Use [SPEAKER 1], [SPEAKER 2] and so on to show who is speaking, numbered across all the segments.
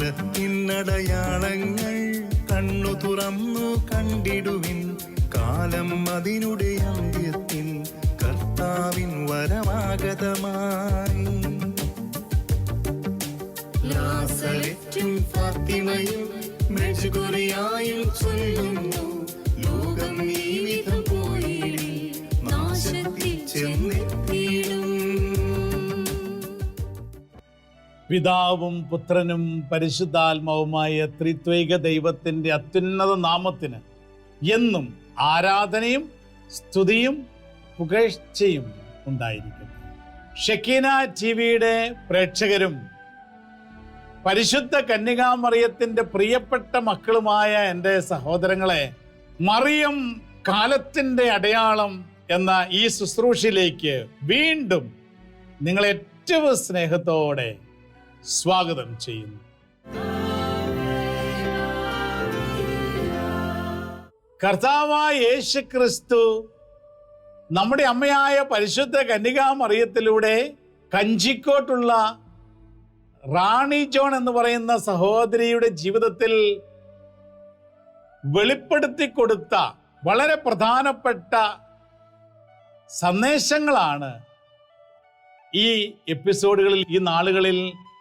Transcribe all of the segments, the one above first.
[SPEAKER 1] കാലത്തിനടയാളങ്ങൾ കണ്ണു തുറന്നു കണ്ടിടുവിൻ കാലം അതിനുടെ അന്ത്യത്തിൽ കർത്താവിൻ വരമാഗതമായി ലാസലറ്റും ഫാത്തിമയും മെഴുകുറിയായും ചൊല്ലുന്നു. ലോകം ഈ
[SPEAKER 2] പിതാവും പുത്രനും പരിശുദ്ധാത്മാവുമായ ത്രിത്വൈക ദൈവത്തിന്റെ അത്യുന്നത നാമത്തിന് എന്നും ആരാധനയും സ്തുതിയും പുകഴ്ചയും ഉണ്ടായിരിക്കും ഷെക്കീന ടി വിയുടെ പ്രേക്ഷകരും പരിശുദ്ധ കന്യകാമറിയത്തിന്റെ പ്രിയപ്പെട്ട മക്കളുമായ എന്റെ സഹോദരങ്ങളെ മറിയം കാലത്തിന്റെ അടയാളം എന്ന ഈ ശുശ്രൂഷയിലേക്ക് വീണ്ടും നിങ്ങളെ ഏറ്റവും സ്നേഹത്തോടെ സ്വാഗതം ചെയ്യുന്നു. കർത്താവായ യേശു ക്രിസ്തു നമ്മുടെ അമ്മയായ പരിശുദ്ധ കന്യകാമറിയത്തിലൂടെ കഞ്ചിക്കോട്ടുള്ള റാണി ജോൺ എന്ന് പറയുന്ന സഹോദരിയുടെ ജീവിതത്തിൽ വെളിപ്പെടുത്തി കൊടുത്ത വളരെ പ്രധാനപ്പെട്ട സന്ദേശങ്ങളാണ് ഈ എപ്പിസോഡുകളിൽ ഈ നാളുകളിൽ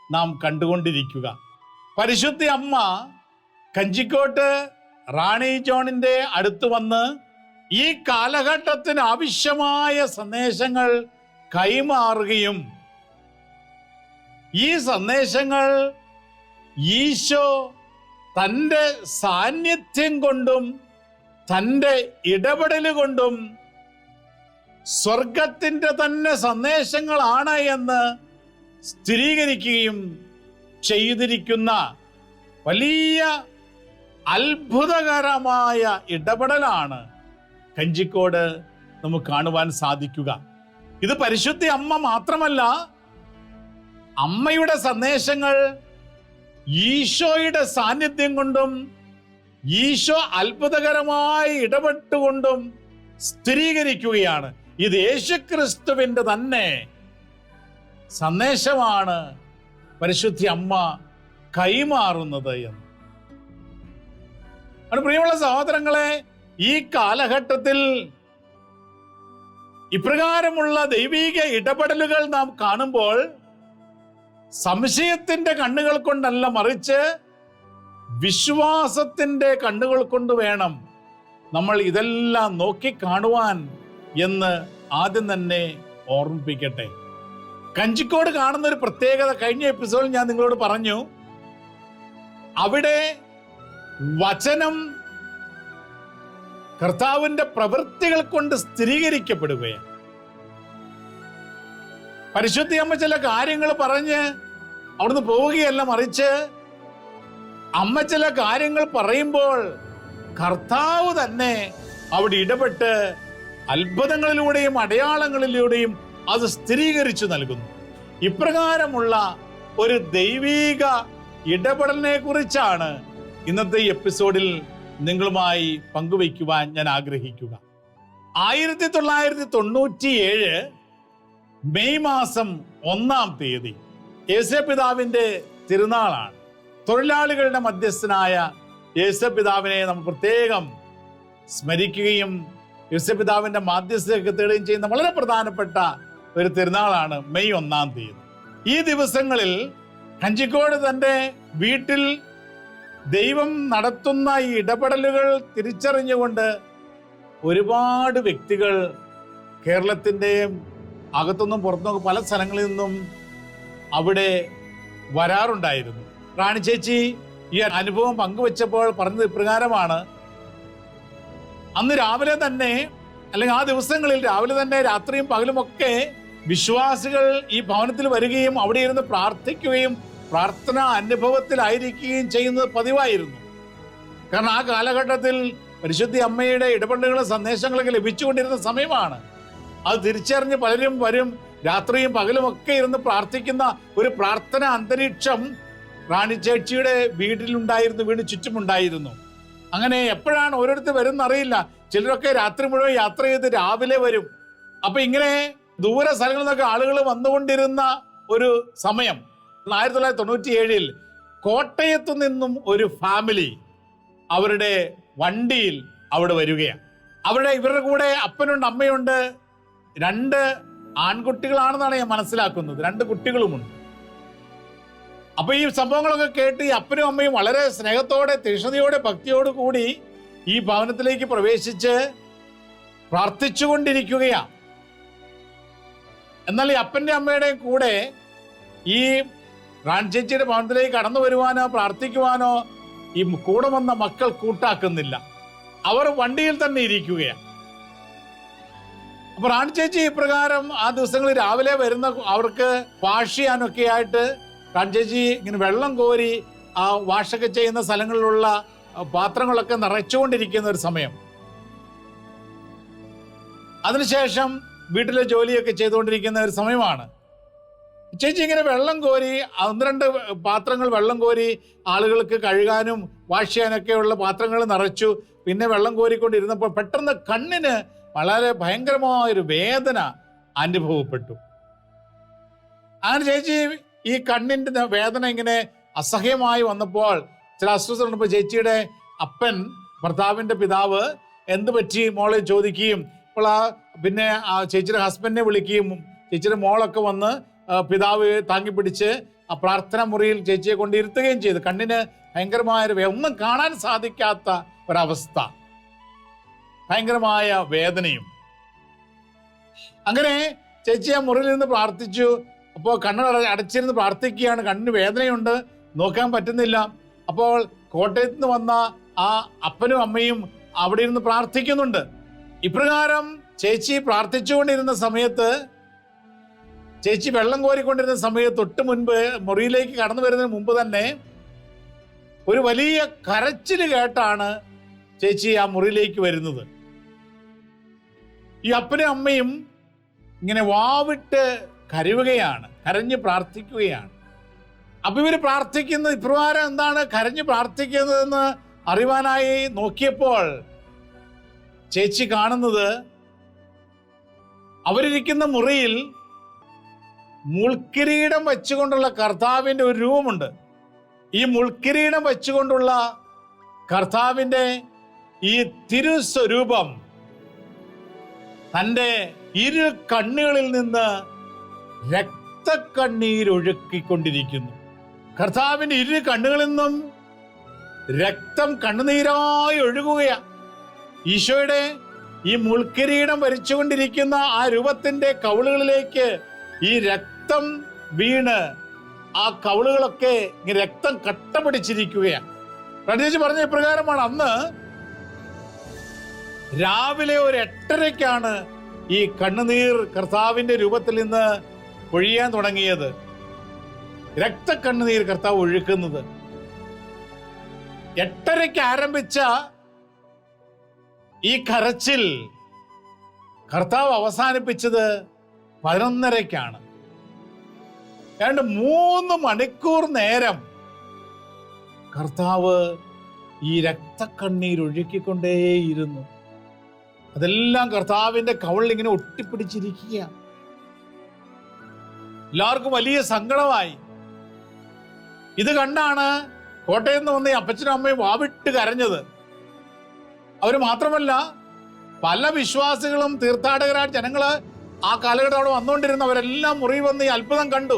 [SPEAKER 2] നാം കണ്ടുകൊണ്ടിരിക്കുക. പരിശുദ്ധ അമ്മ കഞ്ചിക്കോട്ട് റാണി ജോണിന്റെ അടുത്ത് വന്ന് ഈ കാലഘട്ടത്തിന് ആവശ്യമായ സന്ദേശങ്ങൾ കൈമാറുകയും ഈ സന്ദേശങ്ങൾ ഈശോ തന്റെ സാന്നിധ്യം കൊണ്ടും തന്റെ ഇടപെടൽ കൊണ്ടും സ്വർഗത്തിന്റെ തന്നെ സന്ദേശങ്ങളാണ് എന്ന് സ്ഥിരീകരിക്കുകയും ചെയ്തിരിക്കുന്ന വലിയ അത്ഭുതകരമായ ഇടപെടലാണ് കഞ്ചിക്കോട് നമുക്ക് കാണുവാൻ സാധിക്കുക. ഇത് പരിശുദ്ധ അമ്മ മാത്രമല്ല അമ്മയുടെ സന്ദേശങ്ങൾ ഈശോയുടെ സാന്നിധ്യം കൊണ്ടും ഈശോ അത്ഭുതകരമായി ഇടപെട്ടുകൊണ്ടും സ്ഥിരീകരിക്കുകയാണ്. ഇത് യേശുക്രിസ്തുവിന്റെ തന്നെ സന്ദേശമാണ് പരിശുദ്ധി അമ്മ കൈമാറുന്നത് എന്ന്. അത് പ്രിയമുള്ള സഹോദരങ്ങളെ ഈ കാലഘട്ടത്തിൽ ഇപ്രകാരമുള്ള ദൈവീക ഇടപെടലുകൾ നാം കാണുമ്പോൾ സംശയത്തിന്റെ കണ്ണുകൾ കൊണ്ടല്ല മറിച്ച് വിശ്വാസത്തിന്റെ കണ്ണുകൾ കൊണ്ട് വേണം നമ്മൾ ഇതെല്ലാം നോക്കിക്കാണുവാൻ എന്ന് ആദ്യം തന്നെ ഓർമ്മിപ്പിക്കട്ടെ. കഞ്ചിക്കോട് കാണുന്ന ഒരു പ്രത്യേകത കഴിഞ്ഞ എപ്പിസോഡിൽ ഞാൻ നിങ്ങളോട് പറഞ്ഞു. അവിടെ വചനം കർത്താവിന്റെ പ്രവൃത്തികൾ കൊണ്ട് സ്ഥിരീകരിക്കപ്പെടുകയാണ്. പരിശുദ്ധി അമ്മ ചില കാര്യങ്ങൾ പറഞ്ഞ് അവിടുന്ന് പോവുകയല്ല മറിച്ച് അമ്മ ചില കാര്യങ്ങൾ പറയുമ്പോൾ കർത്താവ് തന്നെ അവിടെ ഇടപെട്ട് അത്ഭുതങ്ങളിലൂടെയും അടയാളങ്ങളിലൂടെയും അത് സ്ഥിരീകരിച്ചു നൽകുന്നു. ഇപ്രകാരമുള്ള ഒരു ദൈവീക ഇടപെടലിനെ കുറിച്ചാണ് ഇന്നത്തെ എപ്പിസോഡിൽ നിങ്ങളുമായി പങ്കുവയ്ക്കുവാൻ ഞാൻ ആഗ്രഹിക്കുക. ആയിരത്തി തൊള്ളായിരത്തി തൊണ്ണൂറ്റിയേഴ് മെയ് മാസം ഒന്നാം തീയതി യേശപിതാവിന്റെ തിരുനാളാണ്. തൊഴിലാളികളുടെ മധ്യസ്ഥനായ യേശപിതാവിനെ നമ്മൾ പ്രത്യേകം സ്മരിക്കുകയും യേശപിതാവിന്റെ മാധ്യസ്ഥയൊക്കെ തേടുകയും ചെയ്യുന്ന വളരെ പ്രധാനപ്പെട്ട ഒരു തിരുനാളാണ് മെയ് ഒന്നാം തീയതി. ഈ ദിവസങ്ങളിൽ കഞ്ചിക്കോട് തന്റെ വീട്ടിൽ ദൈവം നടത്തുന്ന ഈ ഇടപെടലുകൾ തിരിച്ചറിഞ്ഞുകൊണ്ട് ഒരുപാട് വ്യക്തികൾ കേരളത്തിന്റെയും അകത്തുനിന്നും പുറത്തുനിന്നും പല സ്ഥലങ്ങളിൽ നിന്നും അവിടെ വരാറുണ്ടായിരുന്നു. റാണി ചേച്ചി ഈ അനുഭവം പങ്കുവച്ചപ്പോൾ പറഞ്ഞത് ഇപ്രകാരമാണ്. അന്ന് രാവിലെ തന്നെ അല്ലെങ്കിൽ ആ ദിവസങ്ങളിൽ രാവിലെ തന്നെ രാത്രിയും പകലുമൊക്കെ വിശ്വാസികൾ ഈ ഭവനത്തിൽ വരികയും അവിടെ ഇരുന്ന് പ്രാർത്ഥിക്കുകയും പ്രാർത്ഥന അനുഭവത്തിലായിരിക്കുകയും ചെയ്യുന്നത് പതിവായിരുന്നു. കാരണം ആ കാലഘട്ടത്തിൽ പരിശുദ്ധി അമ്മയുടെ ഇടപെടലുകളും സന്ദേശങ്ങളൊക്കെ ലഭിച്ചുകൊണ്ടിരുന്ന സമയമാണ്. അത് തിരിച്ചറിഞ്ഞ് പലരും വരും രാത്രിയും പകലും ഒക്കെ ഇരുന്ന് പ്രാർത്ഥിക്കുന്ന ഒരു പ്രാർത്ഥന അന്തരീക്ഷം റാണി ചേച്ചിയുടെ വീട്ടിലുണ്ടായിരുന്നു വീട് ചുറ്റുമുണ്ടായിരുന്നു. അങ്ങനെ എപ്പോഴാണ് ഓരോരുത്തർ വരുന്നറിയില്ല. ചിലരൊക്കെ രാത്രി മുഴുവൻ യാത്ര ചെയ്ത് രാവിലെ വരും. അപ്പൊ ഇങ്ങനെ ദൂര സ്ഥലങ്ങളിൽ നിന്നൊക്കെ ആളുകൾ വന്നുകൊണ്ടിരുന്ന ഒരു സമയം. ആയിരത്തി തൊള്ളായിരത്തി തൊണ്ണൂറ്റി ഏഴിൽ കോട്ടയത്തു നിന്നും ഒരു ഫാമിലി അവരുടെ വണ്ടിയിൽ അവിടെ വരികയാണ്. അവരുടെ ഇവരുടെ കൂടെ അപ്പനുണ്ട് അമ്മയുണ്ട്. രണ്ട് ആൺകുട്ടികളാണെന്നാണ് ഞാൻ മനസ്സിലാക്കുന്നത്. രണ്ട് കുട്ടികളുമുണ്ട്. അപ്പൊ ഈ സംഭവങ്ങളൊക്കെ കേട്ട് ഈ അപ്പനും അമ്മയും വളരെ സ്നേഹത്തോടെ തീഷ്ണതയോടെ ഭക്തിയോട് കൂടി ഈ ഭവനത്തിലേക്ക് പ്രവേശിച്ച് പ്രാർത്ഥിച്ചുകൊണ്ടിരിക്കുകയാ എന്നാൽ ഈ അപ്പന്റെ അമ്മയുടെയും കൂടെ ഈ റാൺചേച്ചിയുടെ ഭവനത്തിലേക്ക് കടന്നു വരുവാനോ പ്രാർത്ഥിക്കുവാനോ ഈ കൂടെ വന്ന മക്കൾ കൂട്ടാക്കുന്നില്ല. അവർ വണ്ടിയിൽ തന്നെ ഇരിക്കുകയാണ്. അപ്പൊ റാണി ചേച്ചി ഇപ്രകാരം ആ ദിവസങ്ങളിൽ രാവിലെ വരുന്ന അവർക്ക് വാഷ് ചെയ്യാനൊക്കെ ആയിട്ട് റാണി ചേച്ചി ഇങ്ങനെ വെള്ളം കോരി ആ വാഷൊക്കെ ചെയ്യുന്ന സ്ഥലങ്ങളിലുള്ള പാത്രങ്ങളൊക്കെ നിറച്ചുകൊണ്ടിരിക്കുന്ന ഒരു സമയം. അതിനുശേഷം വീട്ടിലെ ജോലിയൊക്കെ ചെയ്തുകൊണ്ടിരിക്കുന്ന ഒരു സമയമാണ്. ചേച്ചി ഇങ്ങനെ വെള്ളം കോരി ഒന്ന് രണ്ട് പാത്രങ്ങൾ വെള്ളം കോരി ആളുകൾക്ക് കഴുകാനും വാഷ് ചെയ്യാനൊക്കെയുള്ള പാത്രങ്ങൾ നിറച്ചു പിന്നെ വെള്ളം കോരിക്കൊണ്ടിരുന്നപ്പോൾ പെട്ടെന്ന് കണ്ണിന് വളരെ ഭയങ്കരമായൊരു വേദന അനുഭവപ്പെട്ടു. അങ്ങനെ ചേച്ചി ഈ കണ്ണിന്റെ വേദന ഇങ്ങനെ അസഹ്യമായി വന്നപ്പോൾ ചില അസ്വസ്ഥ ചേച്ചിയുടെ അപ്പൻ ഭർത്താവിന്റെ പിതാവ് എന്ത് പറ്റി മോളെ ചോദിക്കുകയും അപ്പോൾ ആ പിന്നെ ആ ചേച്ചിയുടെ ഹസ്ബൻഡിനെ വിളിക്കുകയും ചേച്ചിയുടെ മോളൊക്കെ വന്ന് പിതാവ് താങ്ങി പിടിച്ച് ആ പ്രാർത്ഥന മുറിയിൽ ചേച്ചിയെ കൊണ്ടിരുത്തുകയും ചെയ്തു. കണ്ണിന് ഭയങ്കരമായ ഒരു ഒന്നും കാണാൻ സാധിക്കാത്ത ഒരവസ്ഥ. ഭയങ്കരമായ വേദനയും. അങ്ങനെ ചേച്ചി ആ മുറിയിൽ നിന്ന് പ്രാർത്ഥിച്ചു. അപ്പോൾ കണ്ണട അടച്ചിരുന്ന് പ്രാർത്ഥിക്കുകയാണ്. കണ്ണിന് വേദനയുണ്ട്. നോക്കാൻ പറ്റുന്നില്ല. അപ്പോൾ കോട്ടയത്ത് നിന്ന് വന്ന ആ അപ്പനും അമ്മയും അവിടെ ഇരുന്ന് പ്രാർത്ഥിക്കുന്നുണ്ട്. ഇപ്രകാരം ചേച്ചി പ്രാർത്ഥിച്ചുകൊണ്ടിരുന്ന സമയത്ത് ചേച്ചി വെള്ളം കോരിക്കൊണ്ടിരുന്ന സമയത്ത് തൊട്ട് മുൻപ് മുറിയിലേക്ക് കടന്നു വരുന്നതിന് മുമ്പ് തന്നെ ഒരു വലിയ കരച്ചിൽ കേട്ടാണ് ചേച്ചി ആ മുറിയിലേക്ക് വരുന്നത്. ഈ അപ്പനും അമ്മയും ഇങ്ങനെ വാവിട്ട് കരയുകയാണ് കരഞ്ഞ് പ്രാർത്ഥിക്കുകയാണ്. അപ്പൊ ഇവർ പ്രാർത്ഥിക്കുന്നത് ഇപ്രകാരം എന്താണ് കരഞ്ഞ് പ്രാർത്ഥിക്കുന്നതെന്ന് അറിവാനായി നോക്കിയപ്പോൾ ചേച്ചി കാണുന്നത് അവരിരിക്കുന്ന മുറിയിൽ മുൾക്കിരീടം വെച്ചുകൊണ്ടുള്ള കർത്താവിന്റെ ഒരു രൂപമുണ്ട്. ഈ മുൾക്കിരീടം വെച്ചുകൊണ്ടുള്ള കർത്താവിന്റെ ഈ തിരുസ്വരൂപം തന്റെ ഇരു കണ്ണുകളിൽ നിന്ന് രക്തക്കണ്ണീരൊഴുക്കിക്കൊണ്ടിരിക്കുന്നു കർത്താവിന്റെ ഇരു കണ്ണുകളിൽ നിന്നും രക്തം കണ്ണുനീരായി ഒഴുകുകയാണ്. ഈശോയുടെ ഈ മുൾക്കിരീടം വരിച്ചുകൊണ്ടിരിക്കുന്ന ആ രൂപത്തിന്റെ കവിളുകളിലേക്ക് ഈ രക്തം വീണ് ആ കവിളുകളൊക്കെ രക്തം കട്ട പിടിച്ചിരിക്കുകയാണ് പ്രത്യേകിച്ച് പറഞ്ഞ ഇപ്രകാരമാണ് അന്ന് രാവിലെ ഒരു എട്ടരയ്ക്കാണ് ഈ കണ്ണുനീർ കർത്താവിന്റെ രൂപത്തിൽ നിന്ന് ഒഴിയാൻ തുടങ്ങിയത്. രക്തക്കണ്ണുനീർ കർത്താവ് ഒഴുക്കുന്നത്. എട്ടരയ്ക്ക് ആരംഭിച്ച ഈ കരച്ചിൽ കർത്താവ് അവസാനിപ്പിച്ചത് പതിനൊന്നരയ്ക്കാണ്. ഏതാണ്ട് മൂന്ന് മണിക്കൂർ നേരം കർത്താവ് ഈ രക്തക്കണ്ണീർ ഒഴുക്കിക്കൊണ്ടേയിരുന്നു. അതെല്ലാം കർത്താവിന്റെ കവളിൽ ഇങ്ങനെ ഒട്ടിപ്പിടിച്ചിരിക്കുക. എല്ലാവർക്കും വലിയ സങ്കടമായി. ഇത് കണ്ടാണ് കോട്ടയം നിന്ന് വന്ന ഈ അപ്പച്ചനും അമ്മയും വാവിട്ട് കരഞ്ഞത്. അവർ മാത്രമല്ല പല വിശ്വാസികളും തീർത്ഥാടകരായ ജനങ്ങൾ ആ കാലഘട്ടം അവിടെ വന്നുകൊണ്ടിരുന്നവരെല്ലാം മുറി വന്ന് ഈ അത്ഭുതം കണ്ടു.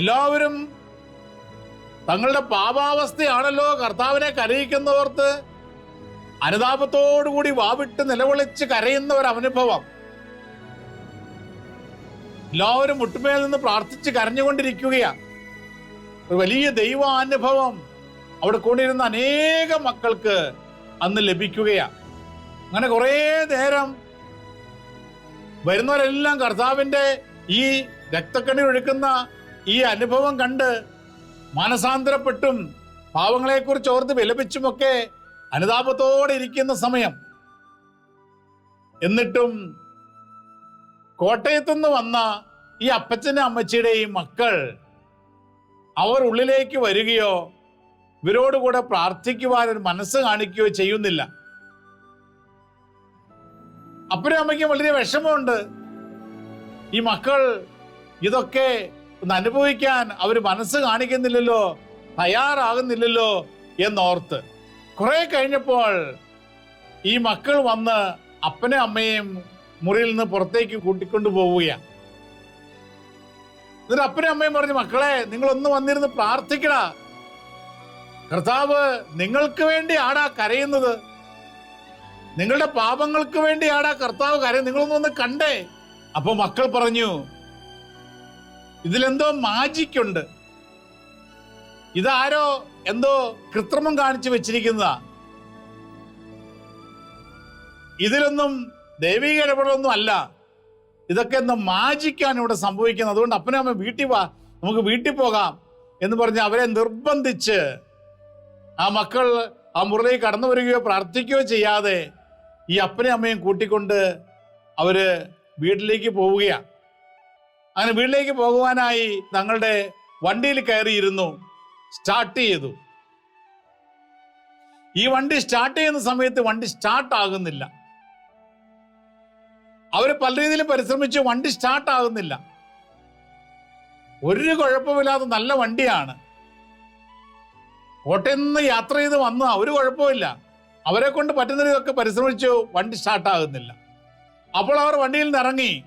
[SPEAKER 2] എല്ലാവരും തങ്ങളുടെ പാപാവസ്ഥയാണല്ലോ കർത്താവിനെ കരയിക്കുന്നവർക്ക് അനുതാപത്തോടുകൂടി വാവിട്ട് നിലവിളിച്ച് കരയുന്ന ഒരു അനുഭവം എല്ലാവരും മുട്ടുമേൽ നിന്ന് പ്രാർത്ഥിച്ച് കരഞ്ഞുകൊണ്ടിരിക്കുകയാണ്. ഒരു വലിയ ദൈവാനുഭവം. അവിടെ കൂടിയിരുന്ന അനേക മക്കൾക്ക് അന്ന് ലഭിക്കുകയാണ് അങ്ങനെ കുറേ നേരം വരുന്നവരെല്ലാം കർത്താവിന്റെ ഈ രക്തക്കണി ഒഴുക്കുന്ന ഈ അനുഭവം കണ്ട് മാനസാന്തരപ്പെട്ടും പാവങ്ങളെക്കുറിച്ച് ഓർത്ത് വിലപിച്ചുമൊക്കെ അനുതാപത്തോടെ ഇരിക്കുന്ന സമയം. എന്നിട്ടും കോട്ടയത്തുനിന്ന് വന്ന ഈ അപ്പച്ചനും അമ്മച്ചിയുടെയും മക്കൾ അവർ ഉള്ളിലേക്ക് വരികയോ ഇവരോടുകൂടെ പ്രാർത്ഥിക്കുവാൻ ഒരു മനസ്സ് കാണിക്കുകയോ ചെയ്യുന്നില്ല. അപ്പനും അമ്മയ്ക്കും വളരെ വിഷമമുണ്ട്. ഈ മക്കൾ ഇതൊക്കെ ഒന്ന് അനുഭവിക്കാൻ അവർ മനസ്സ് കാണിക്കുന്നില്ലല്ലോ തയ്യാറാകുന്നില്ലല്ലോ എന്നോർത്ത്. കുറെ കഴിഞ്ഞപ്പോൾ ഈ മക്കൾ വന്ന് അപ്പനെ അമ്മയും മുറിയിൽ നിന്ന് പുറത്തേക്ക് കൂട്ടിക്കൊണ്ടു പോവുകയാണ്. എന്നിട്ട് അപ്പനും അമ്മയും പറഞ്ഞു മക്കളെ നിങ്ങൾ ഒന്ന് വന്നിരുന്ന് പ്രാർത്ഥിക്കട. കർത്താവ് നിങ്ങൾക്ക് ആടാ കരയുന്നത്. നിങ്ങളുടെ പാപങ്ങൾക്ക് വേണ്ടിയാടാ കർത്താവ് കരയും നിങ്ങളൊന്നും കണ്ടേ. അപ്പൊ മക്കൾ പറഞ്ഞു ഇതിലെന്തോ മാജിക്കുണ്ട്. ഇതാരോ എന്തോ കൃത്രിമം കാണിച്ചു വെച്ചിരിക്കുന്നതാ. ഇതിലൊന്നും ദൈവിക ഇടപെടലൊന്നും അല്ല. ഇതൊക്കെ എന്തോ മാജിക്കാണ് ഇവിടെ സംഭവിക്കുന്നത്. അതുകൊണ്ട് അപ്പനെ അമ്മ വീട്ടിൽ വാ. നമുക്ക് വീട്ടിൽ പോകാം എന്ന് പറഞ്ഞ് അവരെ നിർബന്ധിച്ച് ആ മക്കൾ ആ മുറിലേക്ക് കടന്നു വരികയോ പ്രാർത്ഥിക്കുകയോ ചെയ്യാതെ ഈ അപ്പനെയും അമ്മയും കൂട്ടിക്കൊണ്ട് അവർ വീട്ടിലേക്ക് പോവുകയാണ് അങ്ങനെ വീട്ടിലേക്ക് പോകുവാനായി തങ്ങളുടെ വണ്ടിയിൽ കയറിയിരുന്നു സ്റ്റാർട്ട് ചെയ്തു. ഈ വണ്ടി സ്റ്റാർട്ട് ചെയ്യുന്ന സമയത്ത് വണ്ടി സ്റ്റാർട്ട് ആകുന്നില്ല. അവർ പല രീതിയിലും പരിശ്രമിച്ച് വണ്ടി സ്റ്റാർട്ട് ആകുന്നില്ല. ഒരു കുഴപ്പമില്ലാത്ത നല്ല വണ്ടിയാണ്. കോട്ടയം നിന്ന് യാത്ര ചെയ്ത് വന്ന. ഒരു കുഴപ്പമില്ല. അവരെ കൊണ്ട് പറ്റുന്ന രീതിയിലൊക്കെ പരിശ്രമിച്ചു. വണ്ടി സ്റ്റാർട്ടാകുന്നില്ല അപ്പോൾ അവർ വണ്ടിയിൽ നിന്ന് ഇറങ്ങി.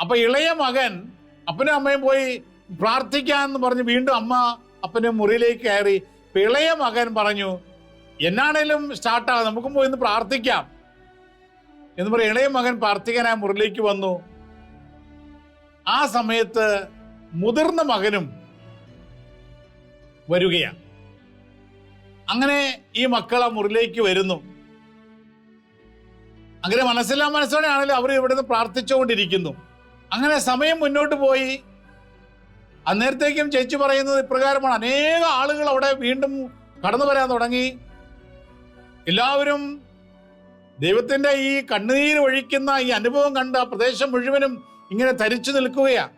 [SPEAKER 2] അപ്പൊ ഇളയ മകൻ അപ്പനും അമ്മയും പോയി പ്രാർത്ഥിക്കാന്ന് പറഞ്ഞ് വീണ്ടും അമ്മ അപ്പനും മുറിയിലേക്ക് കയറി. ഇളയ മകൻ പറഞ്ഞു എന്നാണേലും സ്റ്റാർട്ടാകും നമുക്കും പോയി ഇന്ന് പ്രാർത്ഥിക്കാം. എന്ന് പറയും ഇളയ മകൻ പ്രാർത്ഥിക്കാൻ ആ മുറിയിലേക്ക് വന്നു. ആ സമയത്ത് മുതിർന്ന മകനും വരികയാണ്. അങ്ങനെ ഈ മക്കൾ ആ മുറിയിലേക്ക് വരുന്നു. അങ്ങനെ മനസ്സിലാ മനസ്സോടെ ആണെങ്കിലും അവർ ഇവിടുന്ന് പ്രാർത്ഥിച്ചുകൊണ്ടിരിക്കുന്നു. അങ്ങനെ സമയം മുന്നോട്ട് പോയി. അന്നേരത്തേക്കും ചേച്ചി പറയുന്നത് ഇപ്രകാരമാണ്. അനേക ആളുകൾ അവിടെ വീണ്ടും കടന്നു വരാൻ തുടങ്ങി. എല്ലാവരും ദൈവത്തിന്റെ ഈ കണ്ണുനീര് ഒഴിക്കുന്ന ഈ അനുഭവം കണ്ട് ആ പ്രദേശം മുഴുവനും ഇങ്ങനെ തരിച്ചു നിൽക്കുകയാണ്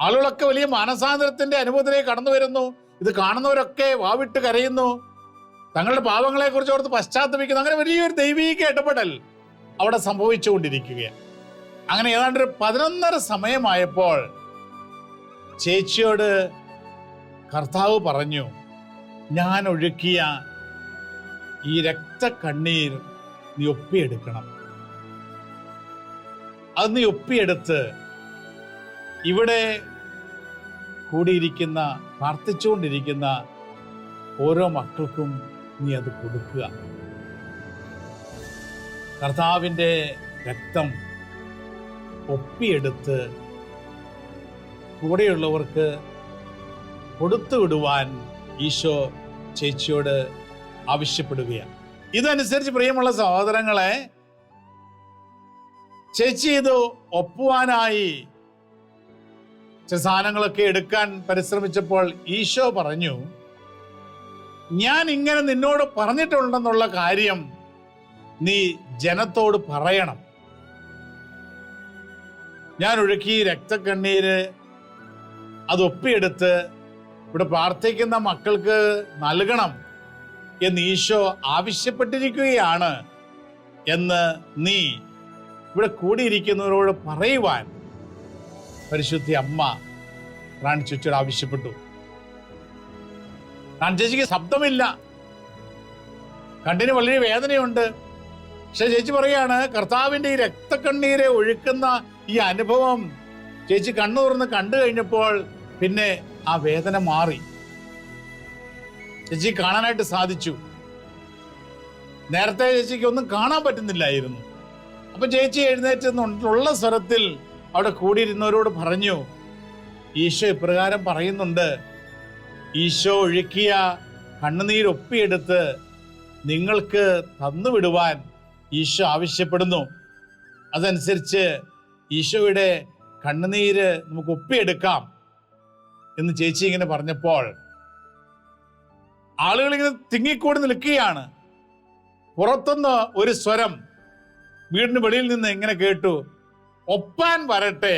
[SPEAKER 2] ആളുകളൊക്കെ വലിയ മാനസാന്തരത്തിന്റെ അനുഭവത്തിലേക്ക് കടന്നു വരുന്നു. ഇത് കാണുന്നവരൊക്കെ വാവിട്ട് കരയുന്നു. തങ്ങളുടെ പാവങ്ങളെ കുറിച്ച് ഓർത്ത് പശ്ചാത്തപിക്കുന്നു അങ്ങനെ വലിയൊരു ദൈവീക ഇടപെടൽ അവിടെ സംഭവിച്ചുകൊണ്ടിരിക്കുകയാണ്. അങ്ങനെ ഏതാണ്ട് ഒരു പതിനൊന്നര സമയമായപ്പോൾ ചേച്ചിയോട് കർത്താവ് പറഞ്ഞു ഞാൻ ഒഴുക്കിയ ഈ രക്തക്കണ്ണീർ നീ ഒപ്പിയെടുക്കണം. അത് നീ ഒപ്പിയെടുത്ത് ഇവിടെ കൂടിയിരിക്കുന്ന പ്രാർത്ഥിച്ചുകൊണ്ടിരിക്കുന്ന ഓരോ മക്കൾക്കും നീ അത് കൊടുക്കുക. കർത്താവിന്റെ രക്തം ഒപ്പിയെടുത്ത് കൂടെയുള്ളവർക്ക് കൊടുത്തു വിടുവാൻ ഈശോ ചേച്ചിയോട് ആവശ്യപ്പെടുകയാണ്. ഇതനുസരിച്ച് പ്രിയമുള്ള സഹോദരങ്ങളെ ചേച്ചി ഇത് ഒപ്പുവാനായി ചില സാധനങ്ങളൊക്കെ എടുക്കാൻ പരിശ്രമിച്ചപ്പോൾ ഈശോ പറഞ്ഞു ഞാൻ ഇങ്ങനെ നിന്നോട് പറഞ്ഞിട്ടുണ്ടെന്നുള്ള കാര്യം നീ ജനത്തോട് പറയണം. ഞാൻ ഒഴുക്കി രക്തക്കണ്ണീര് അതൊപ്പിയെടുത്ത് ഇവിടെ പ്രാർത്ഥിക്കുന്ന മക്കൾക്ക് നൽകണം എന്ന് ഈശോ ആവശ്യപ്പെട്ടിരിക്കുകയാണ് എന്ന് നീ ഇവിടെ കൂടിയിരിക്കുന്നവരോട് പറയുവാൻ പരിശുദ്ധി അമ്മ റാണി ചുറ്റോട് ആവശ്യപ്പെട്ടു. റാണി ചേച്ചിക്ക് ശബ്ദമില്ല. കണ്ണിന് വളരെ വേദനയുണ്ട്. പക്ഷെ ചേച്ചി പറയാണ് കർത്താവിന്റെ ഈ രക്തക്കണ്ണീരെ ഒഴുക്കുന്ന ഈ അനുഭവം ചേച്ചി കണ്ണു തുറന്ന് കണ്ടു കഴിഞ്ഞപ്പോൾ പിന്നെ ആ വേദന മാറി. ചേച്ചി കാണാനായിട്ട് സാധിച്ചു. നേരത്തെ ചേച്ചിക്ക് ഒന്നും കാണാൻ പറ്റുന്നില്ലായിരുന്നു. അപ്പൊ ചേച്ചി എഴുന്നേറ്റ് നിന്ന് ഉള്ള സ്വരത്തിൽ അവിടെ കൂടിയിരുന്നവരോട് പറഞ്ഞു ഈശോ ഇപ്രകാരം പറയുന്നുണ്ട് ഈശോ ഒഴുക്കിയ കണ്ണുനീരൊപ്പിയെടുത്ത് നിങ്ങൾക്ക് തന്നുവിടുവാൻ ഈശോ ആവശ്യപ്പെടുന്നു. അതനുസരിച്ച് ഈശോയുടെ കണ്ണുനീര് നമുക്ക് ഒപ്പിയെടുക്കാം എന്ന് ചേച്ചി ഇങ്ങനെ പറഞ്ഞപ്പോൾ ആളുകൾ ഇങ്ങനെ തിങ്ങിക്കൂടി നിൽക്കുകയാണ്. പുറത്തുനിന്ന് ഒരു സ്വരം വീടിന് വെളിയിൽ നിന്ന് ഇങ്ങനെ കേട്ടു ഒപ്പാൻ വരട്ടെ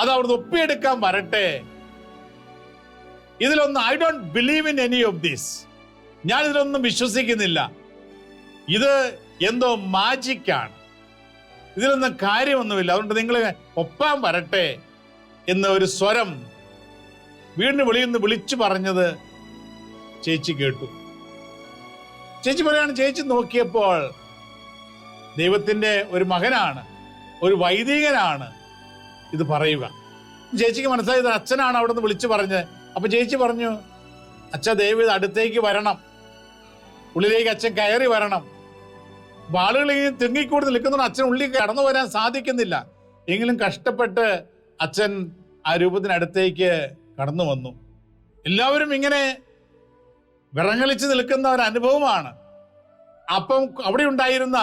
[SPEAKER 2] അത് അവിടുന്ന് ഒപ്പിയെടുക്കാൻ വരട്ടെ ഇതിലൊന്നും I don't believe in any of these ഞാൻ ഇതിലൊന്നും വിശ്വസിക്കുന്നില്ല. ഇത് എന്തോ മാജിക്കാണ് ഇതിലൊന്നും കാര്യമൊന്നുമില്ല. അതുകൊണ്ട് നിങ്ങൾ ഒപ്പാൻ വരട്ടെ എന്ന ഒരു സ്വരം വീടിന് വെളിയിൽ നിന്ന് വിളിച്ചു പറഞ്ഞത് ചേച്ചി കേട്ടു. ചേച്ചി പറയാണ് ചേച്ചി നോക്കിയപ്പോൾ ദൈവത്തിന്റെ ഒരു മകനാണ് ഒരു വൈദികനാണ് ഇത് പറയുക. ചേച്ചിക്ക് മനസ്സിലായത് അച്ഛനാണ് അവിടെ നിന്ന് വിളിച്ചു പറഞ്ഞത് അപ്പൊ ചേച്ചി പറഞ്ഞു അച്ഛ ദൈവം ഇത് അടുത്തേക്ക് വരണം. ഉള്ളിലേക്ക് അച്ഛൻ കയറി വരണം. അപ്പൊ ആളുകൾ ഇങ്ങനെ തിങ്ങിക്കൂടി നിൽക്കുന്ന അച്ഛൻ ഉള്ളിൽ കടന്നു വരാൻ സാധിക്കുന്നില്ല. എങ്കിലും കഷ്ടപ്പെട്ട് അച്ഛൻ ആ രൂപത്തിനടുത്തേക്ക് കടന്നു വന്നു. എല്ലാവരും ഇങ്ങനെ വിറങ്ങലിച്ച് നിൽക്കുന്ന ഒരു അനുഭവമാണ്. അപ്പം അവിടെ ഉണ്ടായിരുന്ന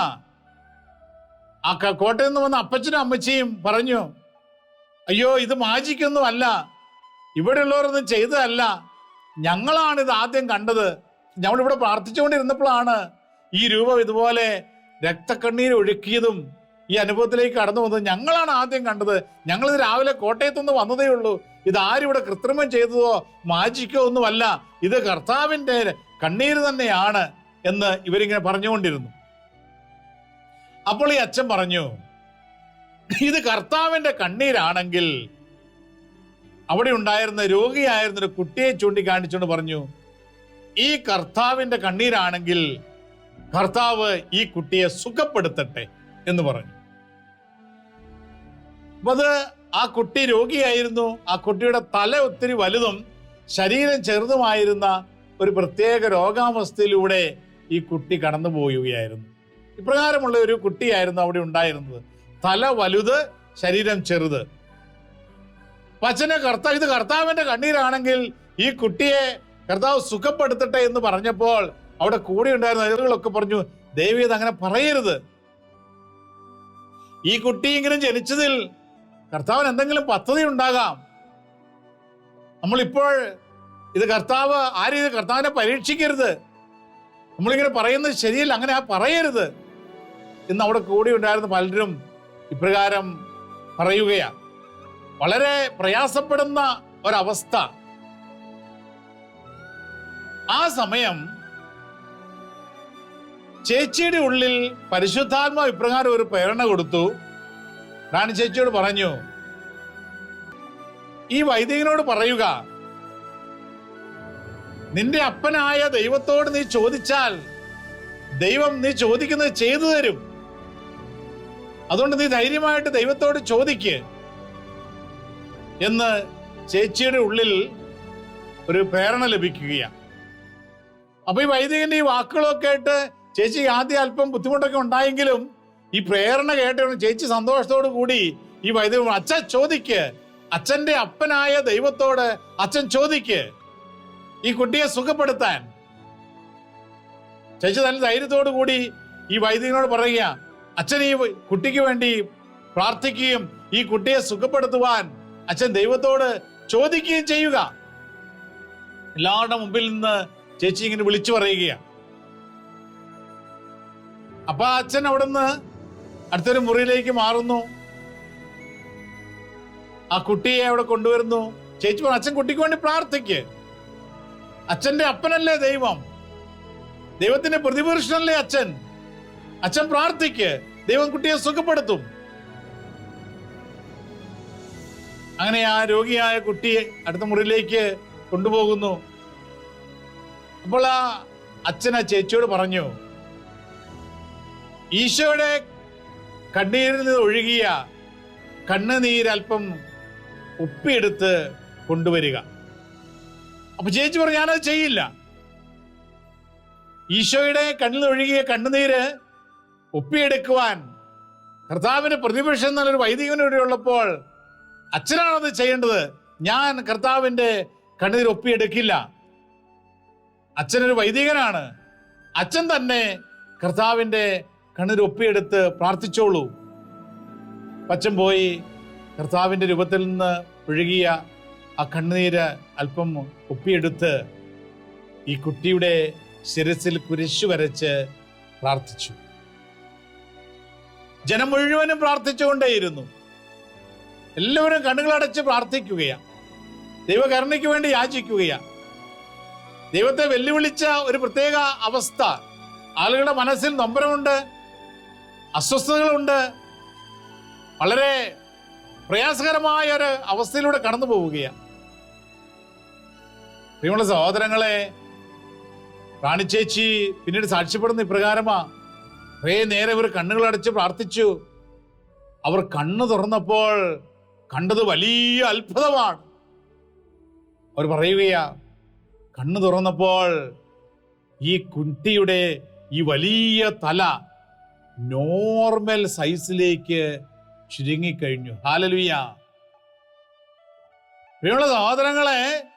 [SPEAKER 2] ആ കോട്ടയിൽ നിന്ന് വന്ന അപ്പച്ചനും അമ്മച്ചിയും പറഞ്ഞു അയ്യോ ഇത് മാജിക്കൊന്നും അല്ല. ഇവിടെയുള്ളവരൊന്നും ചെയ്തതല്ല. ഞങ്ങളാണ് ഇത് ആദ്യം കണ്ടത്. ഞങ്ങളിവിടെ പ്രാർത്ഥിച്ചുകൊണ്ടിരുന്നപ്പോഴാണ് ഈ രൂപം ഇതുപോലെ രക്തക്കണ്ണീർ ഒഴുക്കിയതും ഈ അനുഭവത്തിലേക്ക് കടന്നു വന്നത് ഞങ്ങളാണ് ആദ്യം കണ്ടത്. ഞങ്ങളിത് രാവിലെ കോട്ടയത്തുനിന്ന് വന്നതേ ഉള്ളൂ. ഇത് ആരും ഇവിടെ കൃത്രിമം ചെയ്തതോ മാജിക്കോ ഒന്നുമല്ല. ഇത് കർത്താവിന്റെ കണ്ണീര് തന്നെയാണ് എന്ന് ഇവരിങ്ങനെ പറഞ്ഞുകൊണ്ടിരുന്നു. അപ്പോൾ ഈ അച്ഛൻ പറഞ്ഞു ഇത് കർത്താവിന്റെ കണ്ണീരാണെങ്കിൽ അവിടെ ഉണ്ടായിരുന്ന രോഗിയായിരുന്ന ഒരു കുട്ടിയെ ചൂണ്ടിക്കാണിച്ചുകൊണ്ട് പറഞ്ഞു ഈ കർത്താവിന്റെ കണ്ണീരാണെങ്കിൽ കർത്താവ് ഈ കുട്ടിയെ സുഖപ്പെടുത്തട്ടെ എന്ന് പറഞ്ഞു. അത് ആ കുട്ടി രോഗിയായിരുന്നു. ആ കുട്ടിയുടെ തല ഒത്തിരി വലുതും ശരീരം ചെറുതുമായിരുന്ന ഒരു പ്രത്യേക രോഗാവസ്ഥയിലൂടെ ഈ കുട്ടി കടന്നു പോവുകയായിരുന്നു. ഇപ്രകാരമുള്ള ഒരു കുട്ടിയായിരുന്നു അവിടെ ഉണ്ടായിരുന്നത്. തല വലുത് ശരീരം ചെറുത്. പച്ചനെ കർത്താവ് ഇത് കർത്താവിന്റെ കണ്ണീരാണെങ്കിൽ ഈ കുട്ടിയെ കർത്താവ് സുഖപ്പെടുത്തട്ടെ എന്ന് പറഞ്ഞപ്പോൾ അവിടെ കൂടെ ഉണ്ടായിരുന്ന എതിരുകളൊക്കെ പറഞ്ഞു ദേവിയത് അങ്ങനെ പറയരുത്. ഈ കുട്ടി ഇങ്ങനെ ജനിച്ചതിൽ കർത്താവിന് എന്തെങ്കിലും പദ്ധതി ഉണ്ടാകാം. നമ്മളിപ്പോൾ ഇത് കർത്താവ് ആ രീതി കർത്താവിനെ പരീക്ഷിക്കരുത്. നമ്മളിങ്ങനെ പറയുന്നത് ശരിയല്ല അങ്ങനെ ആ പറയരുത്. എന്ന് അവിടെ കൂടി ഉണ്ടായിരുന്ന പലരും ഇപ്രകാരം പറയുകയാണ്. വളരെ പ്രയാസപ്പെടുന്ന ഒരവസ്ഥ. ആ സമയം ചേച്ചിയുടെ ഉള്ളിൽ പരിശുദ്ധാത്മാ ഇപ്രകാരം ഒരു പ്രേരണ കൊടുത്തു. റാണി ചേച്ചിയോട് പറഞ്ഞു ഈ വൈദികനോട് പറയുക നിന്റെ അപ്പനായ ദൈവത്തോട് നീ ചോദിച്ചാൽ ദൈവം നീ ചോദിക്കുന്നത് ചെയ്തു തരും. അതുകൊണ്ട് നീ ധൈര്യമായിട്ട് ദൈവത്തോട് ചോദിക്ക്. എന്ന് ചേച്ചിയുടെ ഉള്ളിൽ ഒരു പ്രേരണ ലഭിക്കുകയാണ്. അപ്പൊ ഈ വൈദികന്റെ ഈ വാക്കുകളൊക്കെ ആയിട്ട് ചേച്ചി ആദ്യം അല്പം ബുദ്ധിമുട്ടൊക്കെ ഉണ്ടായെങ്കിലും ഈ പ്രേരണ കേട്ട ചേച്ചി സന്തോഷത്തോടു കൂടി ഈ വൈദിക അച്ഛൻ ചോദിക്ക് അച്ഛന്റെ അപ്പനായ ദൈവത്തോട് അച്ഛൻ ചോദിക്ക് ഈ കുട്ടിയെ സുഖപ്പെടുത്താൻ. ചേച്ചി നല്ല ധൈര്യത്തോടു കൂടി ഈ വൈദികനോട് പറയുക അച്ഛൻ ഈ കുട്ടിക്ക് വേണ്ടി പ്രാർത്ഥിക്കുകയും ഈ കുട്ടിയെ സുഖപ്പെടുത്തുവാൻ അച്ഛൻ ദൈവത്തോട് ചോദിക്കുകയും ചെയ്യുക. എല്ലാവരുടെ മുമ്പിൽ നിന്ന് ചേച്ചി ഇങ്ങനെ വിളിച്ചു പറയുകയാണ്. അപ്പൊ അച്ഛൻ അവിടുന്ന് അടുത്തൊരു മുറിയിലേക്ക് മാറുന്നു. ആ കുട്ടിയെ അവിടെ കൊണ്ടുവരുന്നു. ചേച്ചി അച്ഛൻ കുട്ടിക്ക് വേണ്ടി പ്രാർത്ഥിക്ക്. അച്ഛന്റെ അപ്പനല്ലേ ദൈവം. ദൈവത്തിന്റെ പ്രതിപുരുഷനല്ലേ അച്ഛൻ. അച്ഛൻ പ്രാർത്ഥിക്ക്. ദൈവം കുട്ടിയെ സുഖപ്പെടുത്തും. അങ്ങനെ ആ രോഗിയായ കുട്ടിയെ അടുത്ത മുറിയിലേക്ക് കൊണ്ടുപോകുന്നു. അപ്പോൾ ആ അച്ഛൻ ആ ചേച്ചിയോട് പറഞ്ഞു ഈശോയുടെ കണ്ണീരിൽ നിന്ന് ഒഴുകിയ കണ്ണുനീരൽപ്പം ഉപ്പിയെടുത്ത് കൊണ്ടുവരിക. അപ്പൊ ചേച്ചി പറഞ്ഞു ഞാനത് ചെയ്യില്ല. ഈശോയുടെ കണ്ണിൽ ഒഴുകിയ കണ്ണുനീര് ഒപ്പിയെടുക്കുവാൻ കർത്താവിന് പ്രതിപക്ഷം എന്നൊരു വൈദികനോടെ ഉള്ളപ്പോൾ അച്ഛനാണത് ചെയ്യേണ്ടത്. ഞാൻ കർത്താവിന്റെ കണ്ണീർ ഒപ്പിയെടുക്കില്ല. അച്ഛനൊരു വൈദികനാണ്. അച്ഛൻ തന്നെ കർത്താവിന്റെ കണ്ണീർ ഒപ്പിയെടുത്ത് പ്രാർത്ഥിച്ചോളൂ. അച്ഛൻ പോയി കർത്താവിന്റെ രൂപത്തിൽ നിന്ന് ഒഴുകിയ ആ കണ്ണുനീര് അല്പം ഒപ്പിയെടുത്ത് ഈ കുട്ടിയുടെ ശിരസിൽ കുരിശു വരച്ച് പ്രാർത്ഥിച്ചു. ജനം മുഴുവനും പ്രാർത്ഥിച്ചുകൊണ്ടേയിരുന്നു. എല്ലാവരും കണ്ണുകളടച്ച് പ്രാർത്ഥിക്കുകയാണ് ദൈവകരുണയ്ക്ക് വേണ്ടി യാചിക്കുകയാണ് ദൈവത്തെ വെല്ലുവിളിച്ച ഒരു പ്രത്യേക അവസ്ഥ. ആളുകളുടെ മനസ്സിൽ നൊമ്പരമുണ്ട് അസ്വസ്ഥതകളുണ്ട്. വളരെ പ്രയാസകരമായ ഒരു അവസ്ഥയിലൂടെ കടന്നു പോവുകയാണ് പ്രിയമുള്ള സഹോദരങ്ങളെ റാണിച്ചേച്ചി പിന്നീട് സാക്ഷ്യപ്പെടുന്ന ഇപ്രകാരമാ. കുറേ നേരം ഇവർ കണ്ണുകളടച്ച് പ്രാർത്ഥിച്ചു. അവർ കണ്ണു തുറന്നപ്പോൾ കണ്ടത് വലിയ അത്ഭുതമാണ്. അവർ പറയുകയാ കണ്ണു തുറന്നപ്പോൾ ഈ കുട്ടിയുടെ ഈ വലിയ തല നോർമൽ സൈസിലേക്ക് ചുരുങ്ങിക്കഴിഞ്ഞു. ഹാലലുയ. പ്രിയമുള്ള സഹോദരങ്ങളെ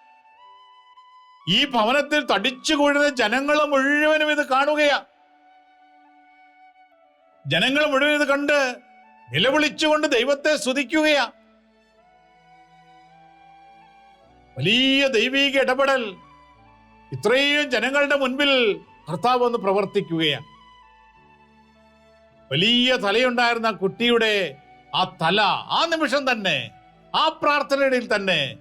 [SPEAKER 2] ഈ ഭവനത്തിൽ തടിച്ചു കൂടുന്ന ജനങ്ങൾ മുഴുവനും ഇത് കാണുകയാ. ജനങ്ങൾ മുഴുവൻ ഇത് കണ്ട് നിലവിളിച്ചുകൊണ്ട് ദൈവത്തെ സ്തുതിക്കുകയാ. വലിയ ദൈവീക ഇടപെടൽ. ഇത്രയും ജനങ്ങളുടെ മുൻപിൽ കർത്താവ് ഒന്ന് പ്രവർത്തിക്കുകയാണ്. വലിയ തലയുണ്ടായിരുന്ന കുട്ടിയുടെ ആ തല ആ നിമിഷം തന്നെ ആ പ്രാർത്ഥനയിൽ തന്നെ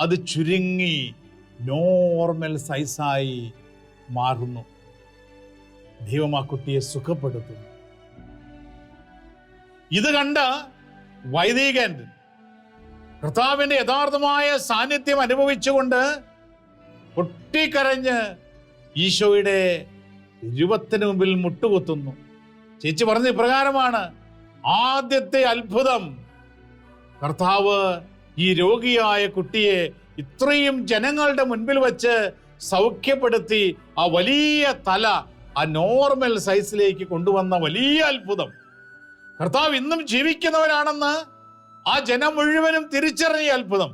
[SPEAKER 2] അത് ചുരുങ്ങി നോർമൽ സൈസായി മാറുന്നു. ദൈവം ആ കുട്ടിയെ സുഖപ്പെടുത്തുന്നു. ഇത് കണ്ട വൈദികൻ കർത്താവിന്റെ യഥാർത്ഥമായ സാന്നിധ്യം അനുഭവിച്ചുകൊണ്ട് പൊട്ടിക്കരഞ്ഞ് ഈശോയുടെ രൂപത്തിന് മുമ്പിൽ മുട്ടുകുത്തുന്നു. ചേച്ചി പറഞ്ഞ ഇപ്രകാരമാണ്. ആദ്യത്തെ അത്ഭുതം. കർത്താവ് ഈ രോഗിയായ കുട്ടിയെ ഇത്രയും ജനങ്ങളുടെ മുൻപിൽ വച്ച് സൗഖ്യപ്പെടുത്തി ആ വലിയ തല ആ നോർമൽ സൈസിലേക്ക് കൊണ്ടുവന്ന വലിയ അത്ഭുതം. കർത്താവ് ഇന്നും ജീവിക്കുന്നവരാണെന്ന് ആ ജനം മുഴുവനും തിരിച്ചറിഞ്ഞ അത്ഭുതം.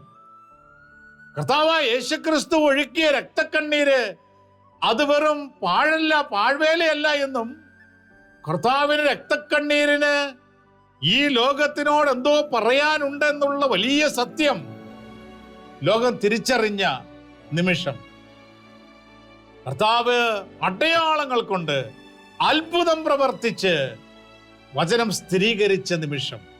[SPEAKER 2] കർത്താവായ യേശുക്രിസ്തു ഒഴുക്കിയ രക്തക്കണ്ണീര് അത് വെറും പാഴല്ല പാഴ്വേലയല്ല എന്നും കർത്താവിന് രക്തക്കണ്ണീരിന് ഈ ലോകത്തിനോട് എന്തോ പറയാനുണ്ടെന്നുള്ള വലിയ സത്യം ലോകം തിരിച്ചറിഞ്ഞ നിമിഷം. കർത്താവ് അടയാളങ്ങൾ കൊണ്ട് അത്ഭുതം പ്രവർത്തിച്ച് വചനം സ്ഥിരീകരിച്ച നിമിഷം.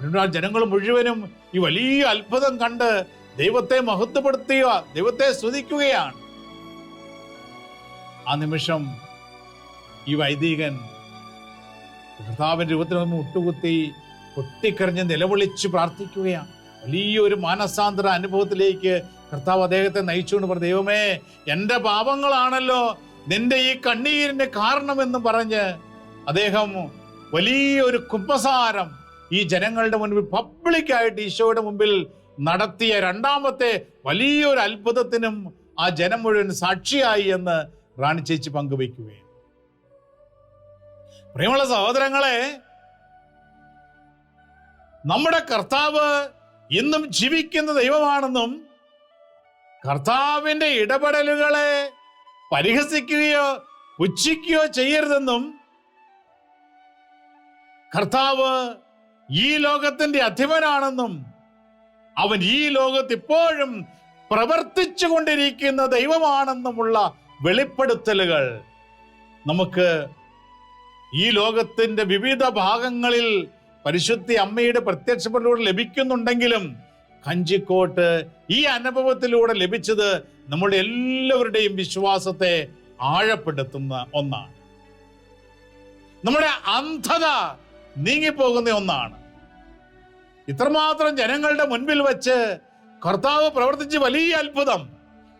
[SPEAKER 2] അതിനാൽ ജനങ്ങൾ മുഴുവനും ഈ വലിയ അത്ഭുതം കണ്ട് ദൈവത്തെ മഹത്വപ്പെടുത്തുക ദൈവത്തെ സ്തുതിക്കുകയാണ്. ആ നിമിഷം ഈ വൈദികൻ കർത്താവിന്റെ രൂപത്തിൽ നിന്ന് മുട്ടുകുത്തി പൊട്ടിക്കറിഞ്ഞ് നിലവിളിച്ച് പ്രാർത്ഥിക്കുകയാണ്. വലിയൊരു മാനസാന്തര അനുഭവത്തിലേക്ക് കർത്താവ് അദ്ദേഹത്തെ നയിച്ചുകൊണ്ട് പറഞ്ഞു ദൈവമേ എന്റെ പാപങ്ങളാണല്ലോ നിന്റെ ഈ കണ്ണീരിന്റെ കാരണമെന്ന് പറഞ്ഞ് അദ്ദേഹം വലിയൊരു കുംഭസാരം ഈ ജനങ്ങളുടെ മുൻപിൽ പബ്ലിക്കായിട്ട് ഈശോയുടെ മുമ്പിൽ നടത്തിയ രണ്ടാമത്തെ വലിയൊരു അത്ഭുതത്തിനും ആ ജനം മുഴുവൻ സാക്ഷിയായി എന്ന് റാണി ചേച്ചി പങ്കുവയ്ക്കുകയും പ്രിയമുള്ള സഹോദരങ്ങളെ നമ്മുടെ കർത്താവ് ഇന്നും ജീവിക്കുന്ന ദൈവമാണെന്നും കർത്താവിന്റെ ഇടപെടലുകളെ പരിഹസിക്കുകയോ പുച്ഛിക്കുകയോ ചെയ്യരുതെന്നും കർത്താവ് ഈ ലോകത്തിന്റെ അധിപനാണെന്നും അവൻ ഈ ലോകത്ത് ഇപ്പോഴും പ്രവർത്തിച്ചു കൊണ്ടിരിക്കുന്ന ദൈവമാണെന്നുമുള്ള വെളിപ്പെടുത്തലുകൾ. നമുക്ക് ഈ ലോകത്തിന്റെ വിവിധ ഭാഗങ്ങളിൽ പരിശുദ്ധി അമ്മയുടെ പ്രത്യക്ഷപ്പെടലൂടെ ലഭിക്കുന്നുണ്ടെങ്കിലും കഞ്ചിക്കോട്ട് ഈ അനുഭവത്തിലൂടെ ലഭിച്ചത് നമ്മുടെ എല്ലാവരുടെയും വിശ്വാസത്തെ ആഴപ്പെടുത്തുന്ന ഒന്നാണ്. നമ്മുടെ അന്ധത നീങ്ങിപ്പോകുന്ന ഒന്നാണ്. ഇത്രമാത്രം ജനങ്ങളുടെ മുൻപിൽ വെച്ച് കർത്താവ് പ്രവർത്തിച്ച് വലിയ അത്ഭുതം.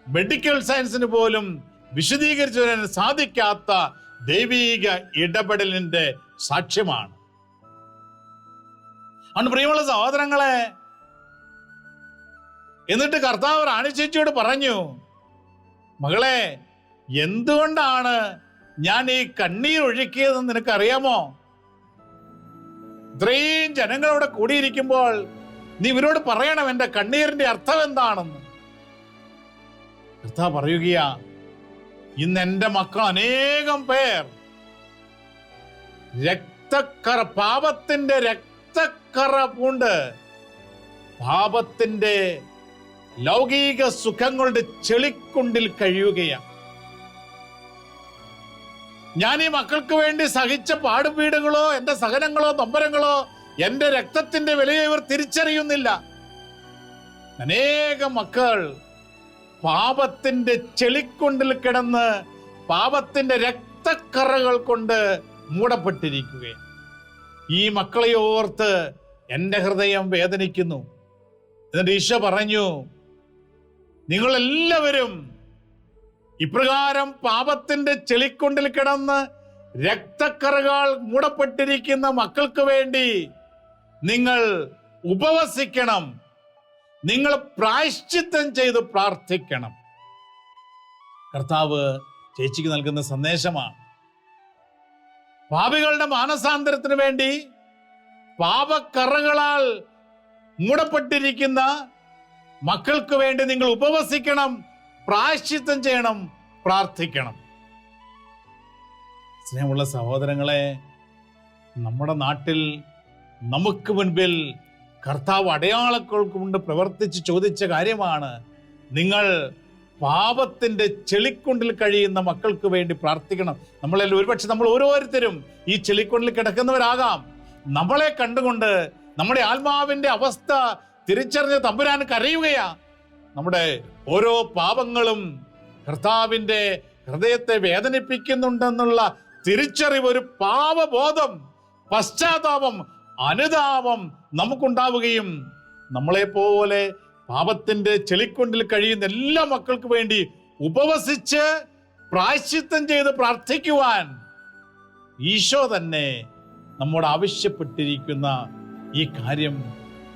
[SPEAKER 2] മെഡിക്കൽ സയൻസിന് പോലും വിശദീകരിച്ചു വരാൻ സാധിക്കാത്ത ദൈവീക ഇടപെടലിന്റെ സാക്ഷ്യമാണ്. അന്ന് പ്രിയമുള്ള സഹോദരങ്ങളെ എന്നിട്ട് കർത്താവ് റാണി ചേച്ചിയോട് പറഞ്ഞു മകളെ എന്തുകൊണ്ടാണ് ഞാൻ ഈ കണ്ണീർ ഒഴുക്കിയതെന്ന് നിനക്കറിയാമോ? ഇത്രയും ജനങ്ങളോട് കൂടിയിരിക്കുമ്പോൾ നീ ഇവരോട് പറയണം എന്റെ കണ്ണീരിന്റെ അർത്ഥം എന്താണെന്ന്. കർത്താവ് പറയുകയാ ഇന്ന് എന്റെ മക്കൾ അനേകം പേർ രക്തക്കറ പാപത്തിന്റെ രക്തക്കറ പൂണ്ട് പാപത്തിന്റെ ലൗകിക സുഖങ്ങളുടെ ചെളിക്കുണ്ടിൽ കഴിയുകയാണ്. ഞാൻ ഈ മക്കൾക്ക് വേണ്ടി സഹിച്ച പാടുപീടുകളോ എന്റെ സഹനങ്ങളോ നൊമ്പരങ്ങളോ എന്റെ രക്തത്തിന്റെ വിലയെ ഇവർ തിരിച്ചറിയുന്നില്ല. അനേകം മക്കൾ പാപത്തിന്റെ ചെളിക്കുണ്ടിൽ കിടന്ന് പാപത്തിന്റെ രക്തക്കറകൾ കൊണ്ട് മൂടപ്പെട്ടിരിക്കുകയാണ്. ഈ മക്കളെ ഓർത്ത് എന്റെ ഹൃദയം വേദനിക്കുന്നു. എന്നിട്ട് ഈശോ പറഞ്ഞു നിങ്ങളെല്ലാവരും ഇപ്രകാരം പാപത്തിന്റെ ചെളിക്കൊണ്ടിൽ കിടന്ന് രക്തക്കറകൾ മൂടപ്പെട്ടിരിക്കുന്ന മക്കൾക്ക് വേണ്ടി നിങ്ങൾ ഉപവസിക്കണം. നിങ്ങൾ പ്രായശ്ചിത്തം ചെയ്ത് പ്രാർത്ഥിക്കണം. കർത്താവ് ചേച്ചിക്ക് നൽകുന്ന സന്ദേശമാണ്. പാപികളുടെ മാനസാന്തരത്തിന് വേണ്ടി പാപക്കറകളാൽ മൂടപ്പെട്ടിരിക്കുന്ന മക്കൾക്ക് വേണ്ടി നിങ്ങൾ ഉപവസിക്കണം. പ്രായശ്ചിത്തം ചെയ്യണം പ്രാർത്ഥിക്കണം. സ്നേഹമുള്ള സഹോദരങ്ങളെ നമ്മുടെ നാട്ടിൽ നമുക്ക് മുൻപിൽ കർത്താവ് അടയാളങ്ങൾ കൊണ്ട് പ്രവർത്തിച്ച് ചോദിച്ച കാര്യമാണ് നിങ്ങൾ പാപത്തിന്റെ ചെളിക്കുണ്ടിൽ കഴിയുന്ന മക്കൾക്ക് വേണ്ടി പ്രാർത്ഥിക്കണം. നമ്മളെല്ലാം ഒരുപക്ഷെ നമ്മൾ ഓരോരുത്തരും ഈ ചെളിക്കുണ്ടിൽ കിടക്കുന്നവരാകാം. നമ്മളെ കണ്ടുകൊണ്ട് നമ്മുടെ ആത്മാവിന്റെ അവസ്ഥ തിരിച്ചറിഞ്ഞ തമ്പുരാൻ കരയുകയാ. നമ്മുടെ ഓരോ പാപങ്ങളും കർത്താവിന്റെ ഹൃദയത്തെ വേദനിപ്പിക്കുന്നുണ്ടെന്നുള്ള തിരിച്ചറിവ് ഒരു പാപബോധം പശ്ചാത്താപം അനുതാപം നമുക്കുണ്ടാവുകയും നമ്മളെപ്പോലെ പാപത്തിന്റെ ചെളിക്കൊണ്ടിൽ കഴിയുന്ന എല്ലാ മക്കൾക്ക് വേണ്ടി ഉപവസിച്ച് പ്രായശ്ചിത്തം ചെയ്ത് പ്രാർത്ഥിക്കുവാൻ ഈശോ തന്നെ നമ്മോട് ആവശ്യപ്പെട്ടിരിക്കുന്ന ഈ കാര്യം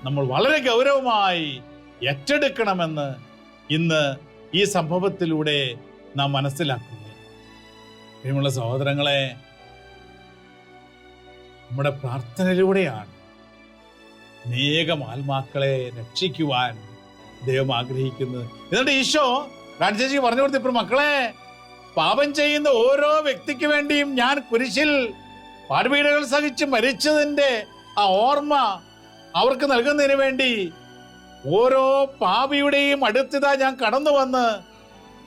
[SPEAKER 2] നമ്മൾ വളരെ ഗൗരവമായി ഏറ്റെടുക്കണമെന്ന് ഇന്ന് ഈ സംഭവത്തിലൂടെ നാം മനസ്സിലാക്കുന്നു. പ്രിയമുള്ള സഹോദരങ്ങളെ നമ്മുടെ പ്രാർത്ഥനയിലൂടെയാണ് അനേകം ആത്മാക്കളെ രക്ഷിക്കുവാൻ ദൈവം ആഗ്രഹിക്കുന്നത്. എന്നിട്ട് ഈശോ രാജ്യജി പറഞ്ഞു കൊടുത്തു ഇപ്പോൾ മക്കളെ പാപം ചെയ്യുന്ന ഓരോ വ്യക്തിക്ക് വേണ്ടിയും ഞാൻ കുരിശിൽ പാടുപീടുകൾ സഹിച്ച് മരിച്ചതിന്റെ ആ ഓർമ്മ അവർക്ക് നൽകുന്നതിന് വേണ്ടി ഓരോ പാപിയുടെയും അടുത്തിതാ ഞാൻ കടന്നു വന്ന്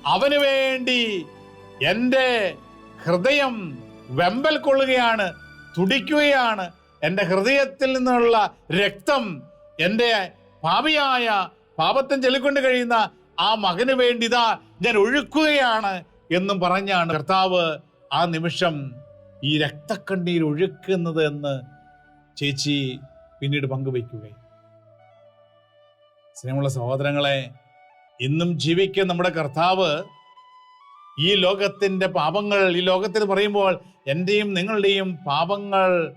[SPEAKER 2] അവന് വേണ്ടി എന്റെ ഹൃദയം വെമ്പൽ കൊള്ളുകയാണ് തുടിക്കുകയാണ്. എന്റെ ഹൃദയത്തിൽ നിന്നുള്ള രക്തം എന്റെ പാപിയായ പാപത്തം ചെല്ലിക്കൊണ്ട് കഴിയുന്ന ആ മകന് വേണ്ടി ഇതാ ഞാൻ ഒഴുക്കുകയാണ് എന്നും പറഞ്ഞാണ് കർത്താവ് ആ നിമിഷം ഈ രക്തക്കണ്ണീർ ഒഴുക്കുന്നത് എന്ന് ചേച്ചി പിന്നീട് പങ്കുവയ്ക്കുകയും. സ്നേഹമുള്ള സഹോദരങ്ങളെ ഇന്നും ജീവിക്കുന്ന നമ്മുടെ കർത്താവ് ഈ ലോകത്തിന്റെ പാപങ്ങൾ ഈ ലോകത്തിൽ പറയുമ്പോൾ എന്റെയും നിങ്ങളുടെയും പാപങ്ങൾ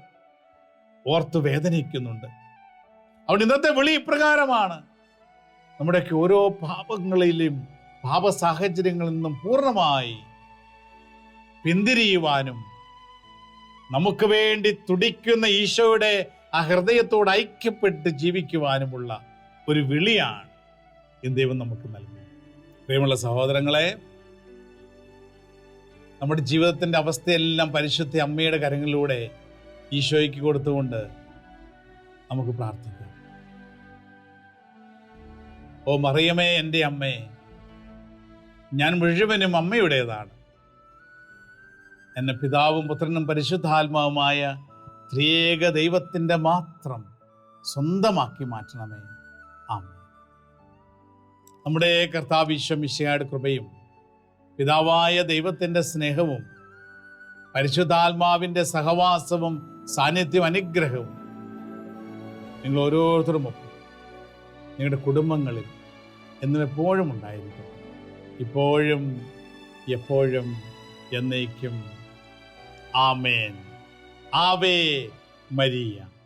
[SPEAKER 2] ഓർത്ത് വേദനിക്കുന്നുണ്ട്. അവിടെ ഇന്നത്തെ വിളി ഇപ്രകാരമാണ്. നമ്മുടെയൊക്കെ ഓരോ പാപങ്ങളിലും പാപ സാഹചര്യങ്ങളിൽ നിന്നും പൂർണമായി പിന്തിരിയുവാനും നമുക്ക് വേണ്ടി തുടിക്കുന്ന ഈശോയുടെ ആ ഹൃദയത്തോട് ഐക്യപ്പെട്ട് ജീവിക്കുവാനുമുള്ള ഒരു വിളിയാണ് ഇന്ന് ദൈവം നമുക്ക് നൽകുന്നത് പ്രിയമുള്ള സഹോദരങ്ങളെ നമ്മുടെ ജീവിതത്തിന്റെ അവസ്ഥയെല്ലാം പരിശുദ്ധ അമ്മയുടെ കരങ്ങളിലൂടെ ഈശോയ്ക്ക് കൊടുത്തുകൊണ്ട് നമുക്ക് പ്രാർത്ഥിക്കാം. ഓ മറിയമേ എന്റെ അമ്മേ ഞാൻ മുഴുവനും അമ്മയുടേതാണ്. എന്നെ പിതാവും പുത്രനും പരിശുദ്ധാത്മാവുമായ ത്രിയേക ദൈവത്തിന്റെ മാത്രം സ്വന്തമാക്കി മാറ്റണമേ. നമ്മുടെ കർത്താവിശ്വമിശയുടെ കൃപയും പിതാവായ ദൈവത്തിന്റെ സ്നേഹവും പരിശുദ്ധാത്മാവിന്റെ സഹവാസവും സാന്നിധ്യം അനുഗ്രഹവും നിങ്ങൾ ഓരോരുത്തരും ഒപ്പം നിങ്ങളുടെ കുടുംബങ്ങളിൽ എന്നും എപ്പോഴും ഉണ്ടായിരിക്കും. ഇപ്പോഴും എപ്പോഴും എന്നേക്കും. ആമേൻ. ആവേ മരിയ.